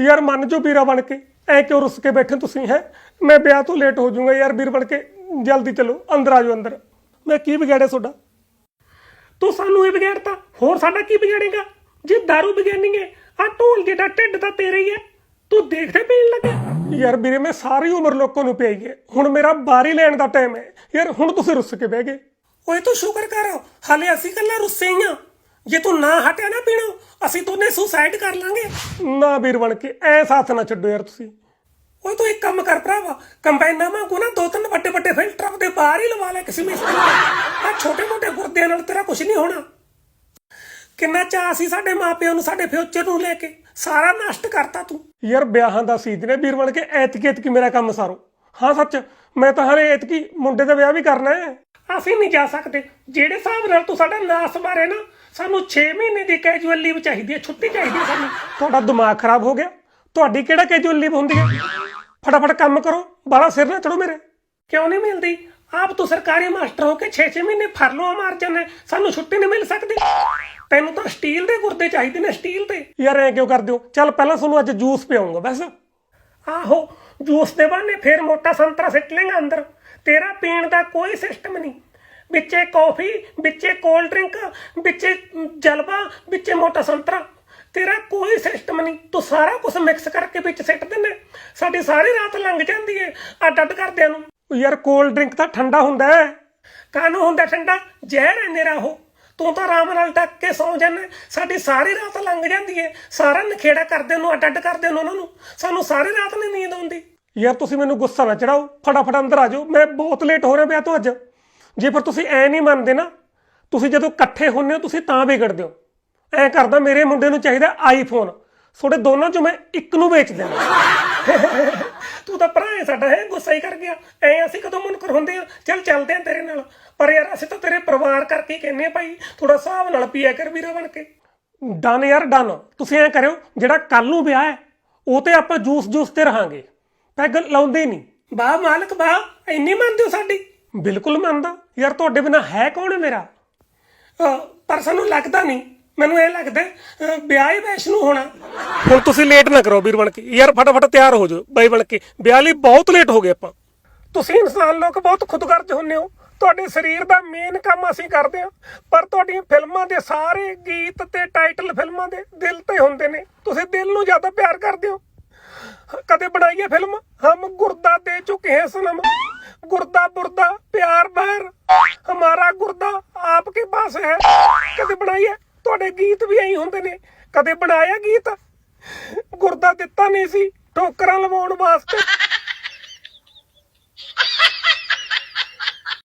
ਯਾਰ ਮੰਨ ਜੋ ਵੀਰਾ ਬਣ ਕੇ। ਐ ਕਿਉਂ ਰੁੱਸ ਕੇ ਬੈਠੇ ਤੁਸੀਂ, ਹੈ? ਮੈਂ ਵਿਆਹ ਤੋਂ ਲੇਟ ਹੋ ਜਾਊਂਗਾ ਯਾਰ ਵੀਰ ਬਣ ਕੇ। ਜਲਦੀ ਚਲੋ, ਅੰਦਰ ਆ ਅੰਦਰ। ਮੈਂ ਕੀ ਵਿਗਾੜਿਆ ਤੁਹਾਡਾ? ਤੂੰ ਸਾਨੂੰ ਇਹ ਵਿਗਾੜਤਾ? ਹੋਰ ਸਾਡਾ ਕੀ ਵਿਗਾੜੇਗਾ? ਜੇ दारू ਵਿਗਾੜਨੀ ਹੈ ਆ ਢੋਲ ਜਿਹੜਾ ਢਿੱਡ ਤਾਂ ਤੇਰਾ ਹੀ ਹੈ, ਤੂੰ ਦੇਖਦੇ ਪੀਣ ਲੱਗਾ। ਯਾਰ ਵੀਰੇ, ਮੈਂ ਸਾਰੀ ਉਮਰ ਲੋਕਾਂ ਨੂੰ ਪਿਆਈ ਹੈ। ਹੁਣ ਮੇਰਾ ਬਾਰੀ ਲੈਣ ਦਾ ਟਾਈਮ ਹੈ। ਯਾਰ ਹੁਣ ਤੁਸੀਂ ਰੁੱਸ ਕੇ ਬਹਿ ਗਏ। ਓਏ ਤੂੰ ਸ਼ੁਕਰ ਕਰ, ਹਾਲੇ ਅਸੀਂ ਕੱਲਾ ਰੁੱਸੇ ਹੀ ਆ ਜੇ ਤੂੰ ਨਾ ਹਟਿਆ ਨਾ ਪੀਣੋ ਅਸੀਂ ਦੋਨੇ ਸੁਸਾਈਡ ਕਰ ਲਾਂਗੇ। ਨਾ ਵੀਰ ਬਣ ਕੇ ਐ ਸਾਥ ਨਾ ਛੱਡੋ ਯਾਰ ਤੁਸੀਂ। ਓਏ ਤੂੰ ਇੱਕ ਕੰਮ ਕਰ ਭਰਾਵਾ ਕੰਬਾਈਨਾਂ ਵਾਂਗੂ ਨਾ ਦੋ ਤਿੰਨ ਵੱਡੇ ਵੱਡੇ ਫਿਲਟਰ ਆਪਦੇ ਬਾਹਰ ਹੀ ਲਵਾ ਲੈ ਕਿਸੇ ਮਿਸਤਰੀ ਆ ਛੋਟੇ ਮੋਟੇ ਗੁਰਦਿਆਂ ਨਾਲ ਤੇਰਾ ਕੁਝ ਨਹੀਂ ਹੋਣਾ। ਕਿੰਨਾ ਚਾਅ ਸੀ ਸਾਡੇ ਮਾਪਿਆਂ ਨੂੰ ਸਾਡੇ ਫਿਊਚਰ ਨੂੰ ਲੈ ਕੇ। ਸਾਰਾ ਨਸ਼ਟ ਕਰਤਾ ਤੂੰ। ਯਾਰ ਵਿਆਹਾਂ ਦਾ ਸੀਜ਼ਨ ਨੇ ਵੀਰ ਬਣ ਕੇ ਐਤਕੀ ਐਤਕੀ ਮੇਰਾ ਕੰਮ ਸਾਰੋ। ਹਾਂ ਸੱਚ ਮੈਂ ਤਾਂ ਹਰੇ ਐਤਕੀ ਮੁੰਡੇ ਦਾ ਵਿਆਹ ਵੀ ਕਰਨਾ ਹੈ। ਅਸੀਂ ਨਹੀਂ ਜਾ ਸਕਦੇ। ਜਿਹੜੇ ਹਿਸਾਬ ਨਾਲ ਤੂੰ ਸਾਡਾ ਨਾਸ ਮਾਰੇ ਨਾ, ਸਾਨੂੰ 6 ਮਹੀਨੇ ਦੀ ਕੈਜੂਅਲ ਲੀਵ ਚਾਹੀਦੀ ਹੈ, ਛੁੱਟੀ ਚਾਹੀਦੀ ਹੈ ਸਾਨੂੰ। ਤੁਹਾਡਾ ਦਿਮਾਗ ਖਰਾਬ ਹੋ ਗਿਆ। ਤੁਹਾਡੀ ਕਿਹੜਾ ਕੈਜੂਅਲ ਲੀਵ ਹੁੰਦੀ ਹੈ? ਫਟਾਫਟ ਕੰਮ ਕਰੋ ਬਾਲਾ ਸਿਰ ਨਾ ਚੜੋ ਮੇਰੇ। ਕਿਉਂ ਨਹੀਂ ਮਿਲਦੀ? ਆਪ ਤੂੰ ਸਰਕਾਰੀ ਮਾਸਟਰ ਹੋ ਕੇ 6-6 ਮਹੀਨੇ ਫਰਲੋਆਂ ਮਾਰ ਜਾਂਦੇ। ਸਾਨੂੰ ਛੁੱਟੀ ਨਹੀਂ ਮਿਲ ਸਕਦੀ। ਤੈਨੂੰ ਤਾਂ ਸਟੀਲ ਦੇ ਗੁਰਦੇ ਚਾਹੀਦੇ ਨੇ ਸਟੀਲ ਦੇ। ਯਾਰ ਐ ਕਿਉਂ ਕਰਦੇ ਹੋ? ਚੱਲ ਪਹਿਲਾਂ ਤੁਹਾਨੂੰ ਅੱਜ ਜੂਸ ਪਿਆਉਂਗਾ, ਬਸ। ਆਹੋ, ਜੂਸ ਦੇ ਬਹਾਨੇ ਫੇਰ ਮੋਟਾ ਸੰਤਰਾ ਸਿੱਟ ਲੇਗਾ ਅੰਦਰ। ਤੇਰਾ ਪੀਣ ਦਾ ਕੋਈ ਸਿਸਟਮ ਨਹੀਂ। ਵਿੱਚੇ ਕੌਫੀ, ਵਿੱਚੇ ਕੋਲਡ ਡਰਿੰਕ ਵਿੱਚੇ ਜਲਵਾ, ਵਿੱਚੇ ਮੋਟਾ ਸੰਤਰਾ। ਤੇਰਾ ਕੋਈ ਸਿਸਟਮ ਨਹੀਂ। ਤੂੰ ਸਾਰਾ ਕੁਝ ਮਿਕਸ ਕਰਕੇ ਵਿੱਚ ਸਿੱਟ ਦਿੰਦੇ ਸਾਡੀ ਸਾਰੀ ਰਾਤ ਲੰਘ ਜਾਂਦੀ ਏ ਅੱਡ ਅੱਡ ਕਰਦਿਆਂ ਨੂੰ। ਯਾਰ ਕੋਲਡ ਡਰਿੰਕ ਤਾਂ ਠੰਡਾ ਹੁੰਦਾ ਹੈ। ਕਾਹਨੂੰ ਹੁੰਦਾ ਠੰਡਾ? ਜ਼ਹਿਰ ਹੈ ਮੇਰਾ ਉਹ। ਤੂੰ ਤਾਂ ਆਰਾਮ ਨਾਲ ਟੱਕ ਕੇ ਸੌਂ ਜਾਂਦਾ ਸਾਡੀ ਸਾਰੀ ਰਾਤ ਲੰਘ ਜਾਂਦੀ ਏ ਸਾਰਾ ਨਖੇੜਾ ਕਰਦੇ ਨੂੰ, ਅੱਡ ਅੱਡ ਕਰਦੇ ਨੂੰ, ਉਹਨਾਂ ਨੂੰ। ਸਾਨੂੰ ਸਾਰੀ ਰਾਤ ਨਹੀਂ ਨੀਂਦ ਆਉਂਦੀ। ਯਾਰ ਤੁਸੀਂ ਮੈਨੂੰ ਗੁੱਸਾ ਨਾ ਚੜਾਓ। ਫਟਾਫਟ ਅੰਦਰ ਆ ਜਾਓ। ਮੈਂ ਬਹੁਤ ਲੇਟ ਹੋ ਰਿਹਾ ਵਿਆਹ ਤੋਂ ਅੱਜ। ਜੇ ਫਿਰ ਤੁਸੀਂ ਐ ਨਹੀਂ ਮੰਨਦੇ ਨਾ, ਤੁਸੀਂ ਜਦੋਂ ਇਕੱਠੇ ਹੁੰਨੇ ਹੋ, ਤੁਸੀਂ ਤਾਂ ਵਿਗੜਦੇ ਹੋ। ਐ ਕਰਦਾ ਮੇਰੇ ਮੁੰਡੇ ਨੂੰ ਚਾਹੀਦਾ ਆਈਫੋਨ ਤੁਹਾਡੇ ਦੋਨਾਂ ਚੋਂ ਮੈਂ ਇੱਕ ਨੂੰ ਵੇਚ ਦੇਣਾ ਤੂੰ ਤਾਂ ਭਰਾ ਹੈ ਸਾਡਾ, ਹੈ, ਗੁੱਸਾ ਹੀ ਕਰ ਗਿਆ। ਐ ਅਸੀਂ ਕਦੋਂ ਮੁਨਕਰ ਹੁੰਦੇ ਆ ਚੱਲ ਚੱਲਦੇ ਆ ਤੇਰੇ ਨਾਲ। ਪਰ ਯਾਰ, ਅਸੀਂ ਤਾਂ ਤੇਰੇ ਪਰਿਵਾਰ ਕਰਕੇ ਹੀ ਕਹਿੰਨੇ ਆ ਭਾਈ ਥੋੜਾ ਹਿਸਾਬ ਨਾਲ ਪੀਆ ਕਰ ਵੀਰਾ ਬਣ ਕੇ। ਡਨ ਯਾਰ, ਡਨ। ਤੁਸੀਂ ਐ ਕਰਿਓ, ਜਿਹੜਾ ਕੱਲ ਨੂੰ ਵਿਆਹ ਹੈ, ਉਹ ਤੇ ਆਪਾਂ ਜੂਸ ਜੂਸ ਤੇ ਰਹਾਂਗੇ। ਪੈਗ ਲਾਉਂਦੇ ਨਹੀਂ। ਵਾਹ, ਮਾਲਕ, ਵਾਹ। ਇੰਨੀ ਮੰਨਦੇ ਹੋ ਸਾਡੀ? ਬਿਲਕੁਲ ਮੰਨਦਾ। ਯਾਰ ਤੁਹਾਡੇ ਬਿਨਾ ਹੈ ਕੌਣ ਮੇਰਾ? ਪਰ ਸਾਨੂੰ ਲੱਗਦਾ ਨਹੀਂ। ਮੈਨੂੰ ਇਹ ਲੱਗਦਾ ਵਿਆਹ ਹੀ ਵੈਸ਼ਨੂ ਹੋਣਾ। ਹੁਣ ਤੁਸੀਂ ਲੇਟ ਨਾ ਕਰੋ ਵੀਰ ਬਣ ਕੇ। ਯਾਰ ਫਟਾਫਟ ਤਿਆਰ ਹੋ ਜਾਓ ਬਾਈ ਬਣ ਕੇ। ਵਿਆਹ ਲਈ ਬਹੁਤ ਲੇਟ ਹੋ ਗਏ ਆਪਾਂ। ਤੁਸੀਂ ਇਨਸਾਨ ਲੋਕ ਬਹੁਤ ਖੁਦਗਰਜ ਹੁੰਨੇ ਹੋ। ਤੁਹਾਡੇ ਸਰੀਰ ਦਾ ਮੇਨ ਕੰਮ ਅਸੀਂ ਕਰਦੇ ਹਾਂ। ਪਰ ਤੁਹਾਡੀਆਂ ਫਿਲਮਾਂ ਦੇ ਸਾਰੇ ਗੀਤ ਤੇ ਟਾਈਟਲ ਫਿਲਮਾਂ ਦੇ ਦਿਲ ਤੇ ਹੁੰਦੇ ਨੇ। ਤੁਸੀਂ ਦਿਲ ਨੂੰ ਜ਼ਿਆਦਾ ਪਿਆਰ ਕਰਦੇ ਹੋ। ਕਦੇ ਬਣਾਈਏ ਫਿਲਮ? ਹਮ ਗੁਰਦਾ ਦੇ ਚੁਕੇ ਹੈ ਸਨਮ। ਗੁਰਦਾ ਬੁਰਦਾ ਪਿਆਰ ਬਹਿਰ ਹਮਾਰਾ ਗੁਰਦਾ ਆਪਕੇ ਪਾਸ ਹੈ। ਕਦੇ ਬਣਾਈਏ? ਤੁਹਾਡੇ ਗੀਤ ਵੀ ਐਂ ਹੁੰਦੇ ਨੇ। ਕਦੇ ਬਣਾਇਆ ਗੀਤ? ਗੁਰਦਾ ਦਿੱਤਾ ਨਹੀਂ ਸੀ। ਠੋਕਰਾਂ ਲਵਾਉਣ ਵਾਸਤੇ।